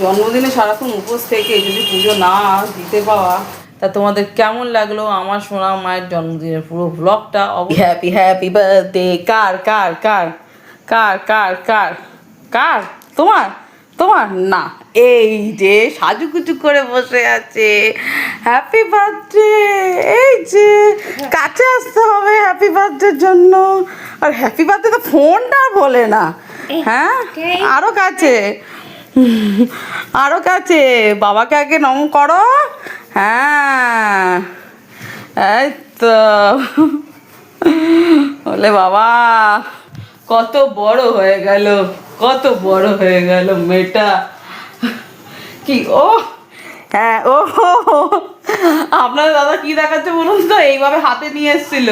জন্মদিনে সারাক্ষণ উপোস থেকে যদি পুজো না দিতে পাওয়া তা তোমাদের কেমন লাগল আমার সোনা মায়ের জন্মদিনের পুরো ব্লগটা হ্যাপি হ্যাপি বার্থডে কার কার কার? কার কার কার? কার? তোমার? তোমার? না। এই যে সাজুকুচু করে বসে আছে। হ্যাপি বার্থডে এই যে কাছে আসতে হবে হ্যাপি বার্থডের জন্য। আর হ্যাপি বার্থডে তো ফোনটা আর বলে না। হ্যাঁ? আরও কাছে। আরও কাছে, বাবাকে আগে নম করো। হ্যাঁ। এই তো। বলে, বাবা, কত বড় হয়ে গেল, কত বড় হয়ে গেল মেয়েটা। কি, ও হ্যাঁ ও। আপনার দাদা কি দেখাচ্ছে বলুন তো? এইভাবে হাতে নিয়ে এসেছিল।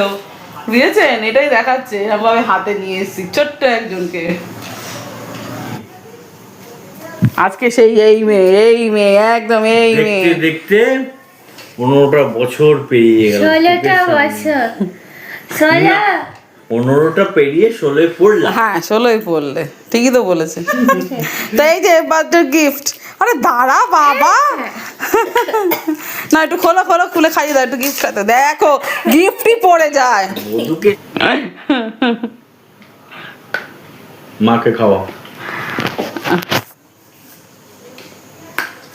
বুঝেছেন? এটাই দেখাচ্ছে, এরকমভাবে হাতে নিয়ে এসেছি, ছোট্ট একজনকে। আজকে সেই এই মেয়ে এই মেয়ে একদম এই মেয়ে। দেখতে দেখতে পনেরোটা বছর পেরিয়ে গেল। ষোলোটা বছর। ষোলো? পনেরোটা পেরিয়ে ষোলোয় পড়লাম। হ্যাঁ ষোলোই পড়লে। ঠিকই তো বলেছে। তো এই যে বার্থডে গিফট আরে দাঁড়া বাবা। না একটু খোলো খোলো খুলে খাইয়ে দাও একটু গিফট খাতে দেখো গিফটই পড়ে যায়। বধুকে মাকে খাওয়া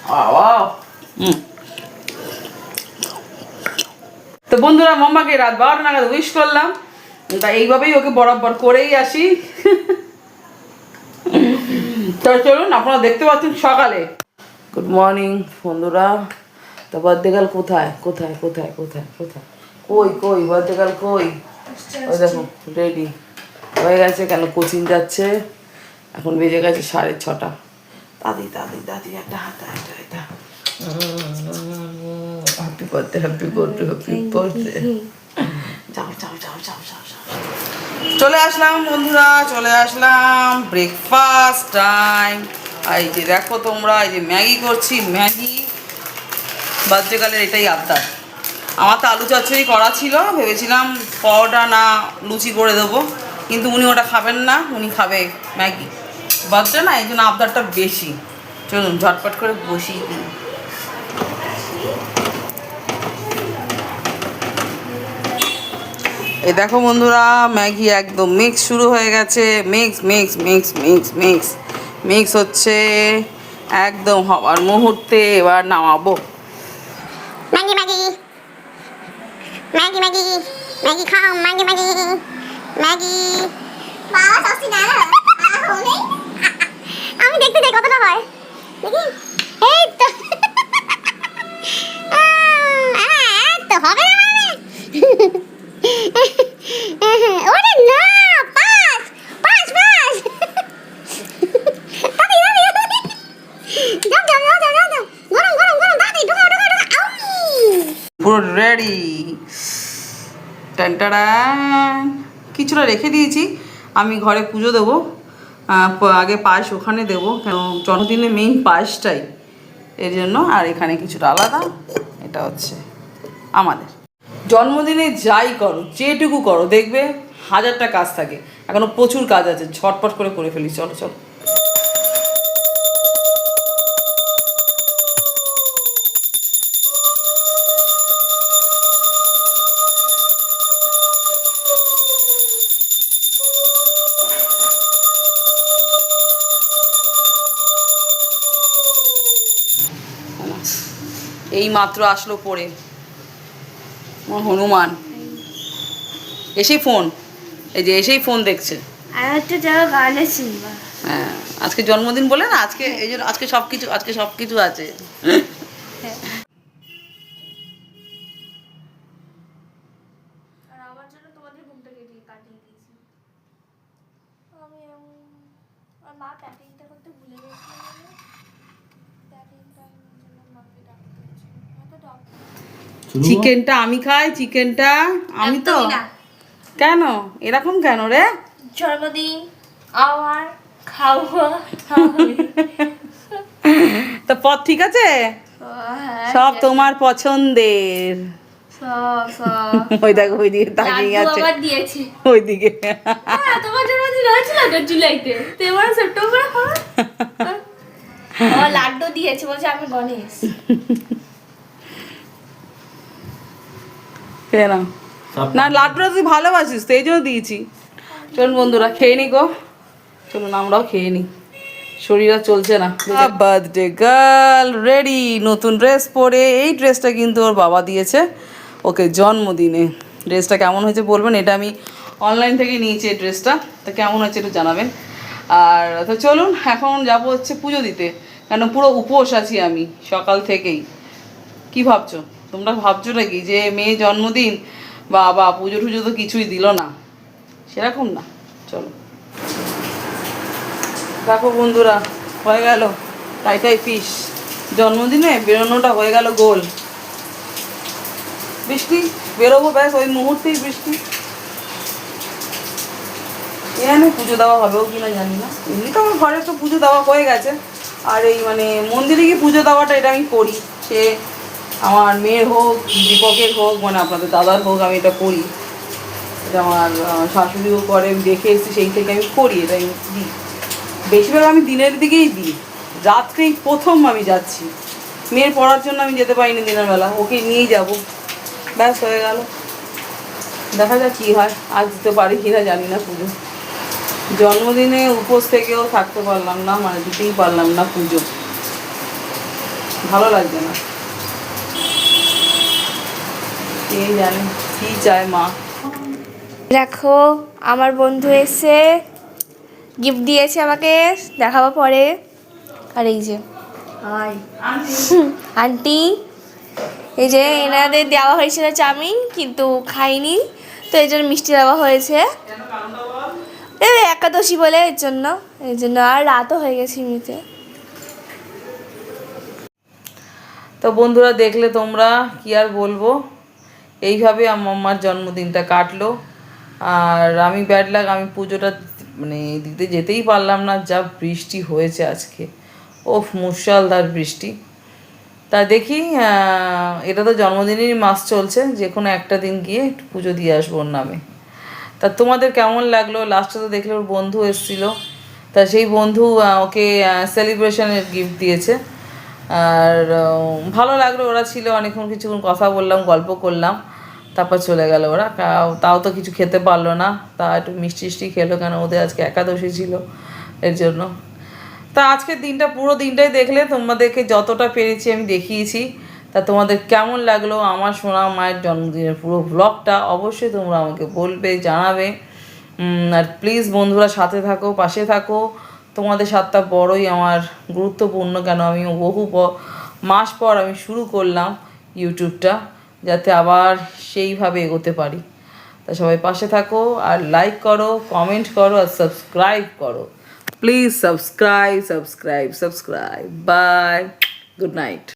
বাবা হুম। তো বন্ধুরা, মাম্মাকে রাত বারোটা নাগাদ উইশ করলাম। তা এইভাবেই ওকে বরাবর করেই আসি। তো চলুন, আপনারা দেখতে পাচ্ছেন সকালে। গুড মর্নিং বন্ধুরা। তা বার্থডে গাল কোথায়? কোথায় কোথায় কোথায় কোথায়? কই কই বার্থডে গাল কই? ওই দেখো রেডি হয়ে গেছে, কেন কোচিং যাচ্ছে? এখন বেজে গেছে সাড়ে ছটা। দাদি দাদি দাদি, একটা হাতা একটা এটা happy birthday happy birthday happy birthday যাও যাও যাও যাও যাও যাও চলে আসলাম বন্ধুরা চলে আসলাম ব্রেকফাস্ট টাইম এই যে দেখো তোমরা এই যে ম্যাগি করছি ম্যাগি। বার্থডেকালের এটাই আবদার। আমার তো আলু চচ্চড়ি করা ছিল ভেবেছিলাম পরোটা না লুচি করে দেবো কিন্তু উনি ওটা খাবেন না উনি খাবে ম্যাগি। বার্থডে না এই জন্য আবদারটা বেশি। চলুন ঝটপট করে বসিয়ে দিই। এই দেখো বন্ধুরা, ম্যাগি একদম মিক্স শুরু হয়ে গেছে। Mix mix mix mix mix mix হচ্ছে একদম হবার মুহূর্তে এবার নামাবো। Maggi Maggi Maggi Maggi Maggi খাও, ম্যাগি ম্যাগি ম্যাগি। বাবা সস্তি না আমি দেখতে চাই কতটা হয়? দেখি। এই তো। এই তো হবে না মানে ওরে না পাঁচ পাঁচ পাঁচ দাদি দাদি দাদি যাও যাও যাও যাও যাও গরম গরম গরম দাদি ঢোকা ঢোকা ঢোকা আউ পুরো রেডি টান কিছুটা রেখে দিয়েছি। আমি ঘরে পুজো দেবো। আগে পায়েস ওখানে দেবো। কেন, জন্মদিনে মেইন পায়েসটাই এর জন্য আর এখানে কিছুটা আলাদা। এটা হচ্ছে আমাদের। জন্মদিনে যাই করো, যেটুকু করো, দেখবে হাজারটা কাজ থাকে। এখনও প্রচুর কাজ আছে, ঝটপট করে করে ফেলি। চলো চলো। এই মাত্র আসলো পরে হনুমান। এসেই ফোন। এই যে এসেই ফোন দেখছে। হ্যাঁ আজকে জন্মদিন বলে না আজকে এই জন্য আজকে সব কিছু আজকে সব কিছু আছে। আর মা প্যাকিংটা করতে ভুলে গেছিলাম প্যাকিংটা আমি জন্য মাকে ডাকতে হয়েছিল হয়তো ডাক চিকেনটা আমি খাই চিকেনটা আমি তো। কেন? এরকম কেন রে? জন্মদিন আমার খাওয়া তো পথ ঠিক আছে? হ্যাঁ, সব তোমার পছন্দের। সব সব। ওই দেখো ওই দিকে তাকিয়ে আছে। ওই দিকে। হ্যাঁ তোমার জন্মদিন হয়েছিল তো জুলাইতে? তো এবার সেপ্টেম্বরে হবে আমার লাড্ডু দিয়েছে বলছে আমি গণেশ। খেয়ে নাও না লাড্ডুটা তুই ভালোবাসিস তো এই জন্য দিয়েছি। চলুন বন্ধুরা খেয়ে নি গো। চলুন আমরাও খেয়ে নিই শরীর আর চলছে না। বার্থডে গার্ল রেডি নতুন ড্রেস পরে। এই ড্রেসটা কিন্তু ওর বাবা দিয়েছে। ওকে জন্মদিনে। ড্রেসটা কেমন হয়েছে বলবেন? এটা আমি অনলাইন থেকে নিয়েছি এই ড্রেসটা তা কেমন হয়েছে একটু জানাবেন। আর তো চলুন এখন যাব হচ্ছে পুজো দিতে। কেন পুরো উপোস আছি আমি সকাল থেকেই। কি ভাবছ? তোমরা ভাবছ নাকি যে মেয়ে জন্মদিন? বা বা পুজো টুজো তো কিছুই দিল না। সেরকম না। চলো। দেখো বন্ধুরা, হয়ে গেল। টাইটাই ফিস জন্মদিনে বেরোনোটা হয়ে গেল গোল। বৃষ্টি? বেরোবো ব্যাস, ওই মুহূর্তেই বৃষ্টি। এখানে পুজো দেওয়া হবেও কিনা জানি না। এমনি তো আমার ঘরে তো পুজো দেওয়া হয়ে গেছে। আর এই মানে মন্দিরে গিয়ে পুজো দেওয়াটা এটা আমি করি। সে আমার মেয়ের হোক, দীপকের হোক মানে আপনাদের দাদার হোক, আমি এটা করি। এটা আমার শাশুড়িও করে দেখে এসেছি, সেই থেকে আমি করি, এটা আমি দিই। বেশিরভাগ আমি দিনের দিকেই দিই। রাত্রেই প্রথম আমি যাচ্ছি। মেয়ের পড়ার জন্য আমি যেতে পারিনি দিনের বেলা, ওকে নিয়েই যাব। ব্যাস, হয়ে গেল। দেখা যাক কী হয় আজ দিতে পারি কিনা জানি না পুজো। জন্মদিনে উপোস থেকেও থাকতে পারলাম না মানে দিতেই পারলাম না পুজো। ভালো লাগছে না। কে জানে কী চায় মা? দেখো আমার বন্ধু এসে গিফট দিয়েছে আমাকে দেখাবো পরে। আর এই যে আন্টি এই যে এনাদের দেওয়া হয়েছিল চাউমিন কিন্তু খাইনি তো এই জন্য মিষ্টি দেওয়া হয়েছে। এই একাদশী বলে এর জন্য এই জন্য আর রাতও হয়ে গেছে এমনিতে। তো বন্ধুরা দেখলে তোমরা কি আর বলব? এইভাবে আমার জন্মদিনটা কাটলো। আর আমি ব্যাড লাগ আমি পুজোটা মানে দিতে যেতেই পারলাম না, যা বৃষ্টি হয়েছে আজকে। ওফ, মুষালধার বৃষ্টি। তা দেখি এটা তো জন্মদিনেরই মাস চলছে, যে কোনো একটা দিন গিয়ে পুজো দিয়ে আসব নামে। তা তোমাদের কেমন লাগল? লাস্টে তো দেখলে ওর বন্ধু এসেছিল। তা সেই বন্ধু ওকে সেলিব্রেশনের গিফট দিয়েছে। আর ভালো লাগল, ওরা ছিল, অনেকক্ষণ কিছুক্ষণ কথা বললাম, গল্প করলাম। তারপর চলে গেল ওরা। তাও তো কিছু খেতে পারল না। তা একটু মিষ্টি টিষ্টি খেলো কেন? ওদের আজকে একাদশী ছিল এর জন্য। তা আজকের দিনটা, পুরো দিনটাই দেখলে তোমাদেরকে যতটা পেরেছি আমি দেখিয়েছি। তা তোমাদের কেমন লাগল? আমার সোনা মায়ের জন্মদিনের পুরো ব্লগটা অবশ্যই তোমরা আমাকে বলবে, জানাবে। আর প্লিজ বন্ধুরা সাথে থাকো, পাশে থাকো। তোমাদের সাতটা বড়ই আমার, গুরুত্বপূর্ণ কেন আমি বহু মাস পর আমি শুরু করলাম ইউটিউবটা যাতে আবার সেইভাবে এগোতে পারি। তা সবাই পাশে থাকো আর লাইক করো কমেন্ট করো আর সাবস্ক্রাইব করো। Please subscribe subscribe subscribe bye good night